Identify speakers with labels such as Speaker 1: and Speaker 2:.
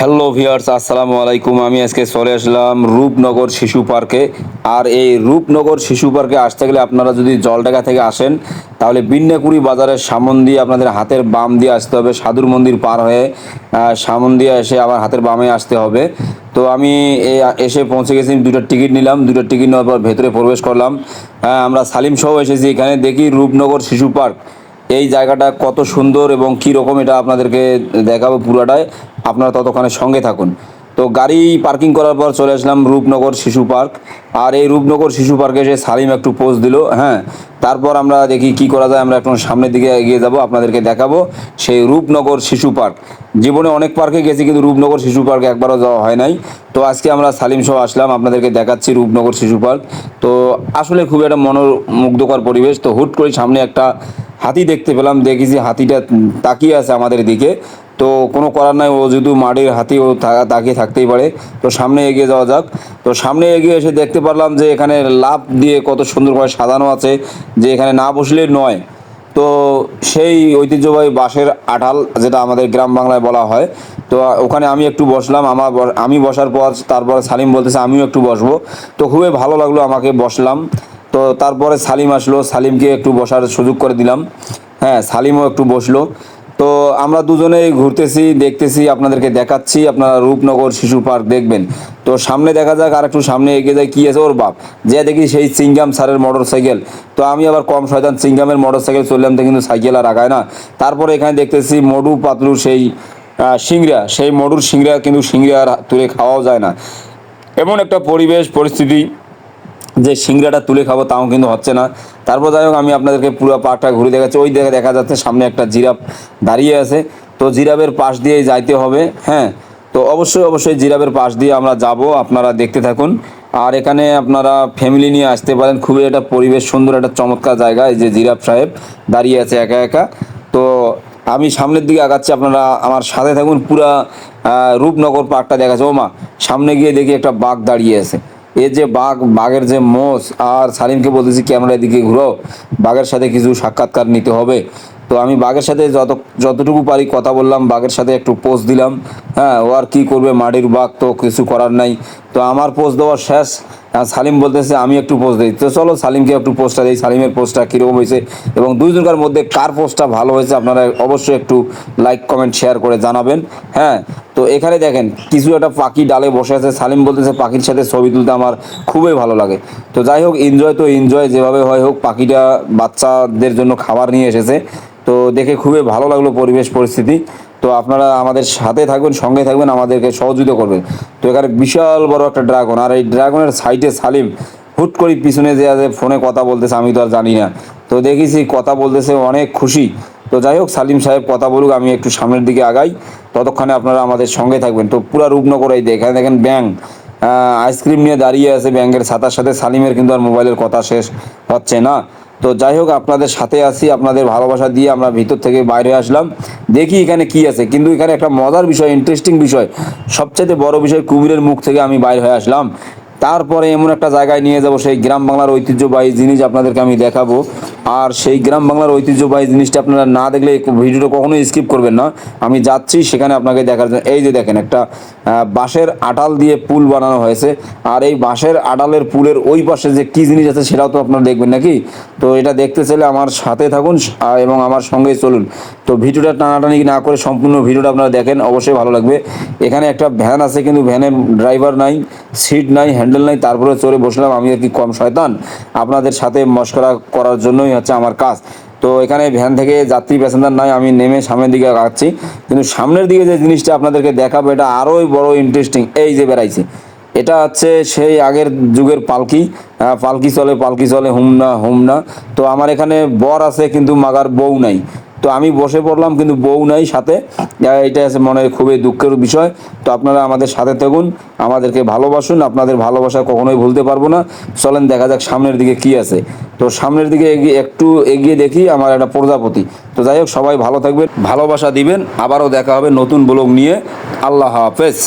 Speaker 1: Hello viewers আসসালামু আলাইকুম। আমি আজকে চলে আসলাম রূপনগর শিশু পার্কে। আর এই রূপনগর শিশু পার্কে আসতে গেলে আপনারা যদি জলডাকা থেকে আসেন তাহলে বিন্যাকুড়ি বাজারের সামন দিয়ে আপনাদের হাতের বাম দিয়ে আসতে হবে সাধুর মন্দির পার হয়ে সামন দিয়ে এসে আবার হাতের বামে আসতে হবে। তো আমি এসে পৌঁছে গেছি দুটো টিকিট নিলাম। দুটো টিকিট নেওয়ার পর ভেতরে প্রবেশ করলাম। হ্যাঁ, আমরা সালিম সহ এসেছি এখানে। দেখি রূপনগর শিশু পার্ক। এই জায়গাটা কত সুন্দর এবং কী রকম এটা আপনাদেরকে দেখাবো পুরাটাই আপনারা ততক্ষণে সঙ্গে থাকুন। তো গাড়ি পার্কিং করার পর চলে আসলাম রূপনগর শিশু পার্ক। আর এই রূপনগর শিশু পার্কে এসে সালিম একটু পোজ দিল হ্যাঁ? তারপর আমরা দেখি কি করা যায়, আমরা একটু সামনের দিকে এগিয়ে যাব, আপনাদেরকে দেখাবো সেই রূপনগর শিশু পার্ক। জীবনে অনেক পার্কে গেছি কিন্তু রূপনগর শিশু পার্কে একবারও যাওয়া হয় নাই। তো আজকে আমরা সালিম সহ আসলাম, আপনাদেরকে দেখাচ্ছি রূপনগর শিশু পার্ক। তো আসলে খুব একটা মনোমুগ্ধকর পরিবেশ। তো হুট করে সামনে একটা হাতি দেখতে পেলাম দেখেছি হাতিটা তাকিয়ে আছে আমাদের দিকে। তো কোনো করার নাই, ও যেহেতু মাটির হাতি, ও তাকিয়ে থাকতেই পারে। তো সামনে এগিয়ে যাওয়া যাক। তো সামনে এগিয়ে এসে দেখতে পারলাম যে এখানে লাভ দিয়ে কত সুন্দর করে সাজানো আছে, যে এখানে না বসলে নয়। তো সেই ঐতিহ্যবাহী বাঁশের আঠাল, যেটা আমাদের গ্রাম বাংলায় বলা হয়, তো ওখানে আমি একটু বসলাম। আমার আমি বসার পর তারপর সালিম বলতেছে, আমিও একটু বসবো। তো খুবই ভালো লাগল আমাকে বসলাম। তো তারপরে সালিম আসলো, সালিমকে একটু বসার সুযোগ করে দিলাম। হ্যাঁ সালিমও একটু বসল। তো আমরা দুজনেই ঘুরতেছি, দেখতেছি, আপনাদেরকে দেখাচ্ছি, আপনারা রূপনগর শিশু পার্ক দেখবেন। তো সামনে দেখা যাক আর একটু সামনে এগিয়ে যায় কী আছে ওর বাপ। যে দেখি সেই সিঙ্গাম স্যারের মোটর সাইকেল তো আমি আবার কম শয়তান, সিঙ্গামের মোটর সাইকেল চললাম তো কিন্তু সাইকেল আর আগায় না। তারপরে এখানে দেখতেছি মডু পাতলু সেই সিংড়া। সেই মডুর সিংড়া কিন্তু সিংড়া আর তুলে খাওয়াও যায় না। এমন একটা পরিবেশ, পরিস্থিতি। যে সিংড়াটা তুলে খাব তাও কিন্তু হচ্ছে না। তারপর যাই হোক, আমি আপনাদেরকে পুরো পার্কটা ঘুরে দেখাচ্ছি। ওই দেখে দেখা যাচ্ছে সামনে একটা জিরাফ দাঁড়িয়ে আছে। তো জিরাফের পাশ দিয়েই যাইতে হবে হ্যাঁ? তো অবশ্যই অবশ্যই জিরাফের পাশ দিয়ে আমরা যাব। আপনারা দেখতে থাকুন। আর এখানে আপনারা ফ্যামিলি নিয়ে আসতে পারেন। খুবই একটা পরিবেশ সুন্দর, একটা চমৎকার জায়গা। এই যে জিরাফ সাহেব দাঁড়িয়ে আছে একা একা। তো আমি সামনের দিকে আগাচ্ছি। আপনারা আমার সাথে থাকুন। পুরা রূপনগর পার্কটা দেখাচ্ছে। ও মা সামনে গিয়ে দেখি একটা বাঘ দাঁড়িয়ে আছে। এই যে বাঘ, বাঘের যে মোষ আর সালিমকে বলতেছি ক্যামেরা দিকে ঘুরো। বাঘের সাথে কিছু সাক্ষাৎকার নিতে হবে। তো আমি বাঘের সাথে যত, যতটুকু পারি কথা বললাম, বাঘের সাথে একটু পোস্ট দিলাম। হ্যাঁ ও আর কী করবে, মাটির বাঘ তো কিছু করার নাই। তো আমার পোস্ট দেওয়ার শেষ। সালিম বলতেছে, আমি একটু পোস্ট দিই। তো চলো সালিমকে একটু পোস্টটা দিই। সালিমের পোস্টটা কীরকম হয়েছে এবং দুইজনকার মধ্যে কার পোস্টটা ভালো হয়েছে আপনারা অবশ্যই একটু লাইক কমেন্ট শেয়ার করে জানাবেন। হ্যাঁ তো এখানে দেখেন, কিছু একটা পাখি ডালে বসে আছে। সালিম বলতেছে, পাখির সাথে ছবি তুলতে আমার খুবই ভালো লাগে। তো যাই হোক এনজয় তো এনজয় যেভাবে হয় হোক, পাখিটা বাচ্চাদের জন্য খাবার নিয়ে এসেছে। তো দেখে খুবই ভালো লাগল পরিবেশ, পরিস্থিতি। তো আপনারা আমাদের সাথে থাকবেন সঙ্গে থাকবেন আমাদেরকে সহযোগিতা করবেন। তো এখানে বিশাল বড় একটা ড্রাগন, আর এই ড্রাগনের সাইডে সালিম হুট করে পিছনে যে আছে, ফোনে কথা বলতেছে, আমি তো আর জানি না। তো দেখেছি কথা বলতেছে অনেক খুশি। তো যাই হোক, সালিম সাহেব কথা বলুক, আমি একটু সামনের দিকে আগাই। ততক্ষণে আপনারা আমাদের সঙ্গে থাকবেন। তো পুরা রূপনগর এই দেখেন দেখেন, ব্যাং। আইসক্রিম নিয়ে দাঁড়িয়ে আছে ব্যাংকের ছাতার সাথে। সালিমের কিন্তু আর মোবাইলের কথা শেষ হচ্ছে না। তো যাই হোক, আপনাদের সাথে আসি আপনাদের ভালোবাসা দিয়ে আমরা ভিতর থেকে বাইরে আসলাম। দেখি এখানে কি আছে, কিন্তু এখানে একটা মজার বিষয় ইন্টারেস্টিং বিষয়। সবচেয়ে বড় বিষয় কুমিরের মুখ থেকে আমি বাইরে হয়ে আসলাম। তারপরে এমন একটা জায়গায় নিয়ে যাব, সেই গ্রাম বাংলার ঐতিহ্যবাহী জিনিস আপনাদেরকে আমি দেখাবো। আর সেই গ্রাম বাংলার ঐতিহ্যবাহী জিনিসটা আপনারা না দেখলে ভিডিওটা কখনোই স্কিপ করবেন না। আমি যাচ্ছি, সেখানে আপনাকে দেখার জন্য। এই যে দেখেন, একটা বাঁশের আটাল দিয়ে পুল বানানো হয়েছে। আর এই বাঁশের আটালের পুলের ওই পাশে যে কী জিনিস আছে সেটাও তো আপনারা দেখবেন নাকি? তো এটা দেখতে চাইলে আমার সাথে থাকুন এবং আমার সঙ্গে চলুন। তো ভিডিওটা টানাটানি না করে সম্পূর্ণ ভিডিওটা আপনারা দেখেন, অবশ্যই ভালো লাগবে। এখানে একটা ভ্যান আছে, কিন্তু ভ্যানের ড্রাইভার নাই। সিট নাই হ্যান্ডেল নাই, তারপরে চড়ে বসলাম, আমি আর কি কম শয়তান। আপনাদের সাথে মস্করা করার জন্যই হচ্ছে আমার কাজ। তো এখানে ভ্যান থেকে যাত্রী প্যাসেঞ্জার নাই, আমি নেমে সামনের দিকে আগাচ্ছি। কিন্তু সামনের দিকে যে জিনিসটা আপনাদেরকে দেখাবো, এটা আরোই বড় ইন্টারেস্টিং এই যে বেড়াইছে। এটা হচ্ছে সেই আগের যুগের পালকি পালকি চলে পালকি চলে, হুমনা হুমনা। তো আমার এখানে বর আছে, কিন্তু মাগার বউ নাই। তো আমি বসে পড়লাম, কিন্তু বউ নাই সাথে। এটা আছে মনে খুবই দুঃখের বিষয়। তো আপনারা আমাদের সাথে থাকুন, আমাদেরকে ভালোবাসুন, আপনাদের ভালোবাসা কখনোই ভুলতে পারব না। চলেন, দেখা যাক সামনের দিকে কি আছে। তো সামনের দিকে এগিয়ে, একটু এগিয়ে দেখি আমার একটা প্রজাপতি। তো যাই হোক, সবাই ভালো থাকবেন, ভালোবাসা দিবেন। আবারও দেখা হবে নতুন ব্লগ নিয়ে। আল্লাহ হাফেজ।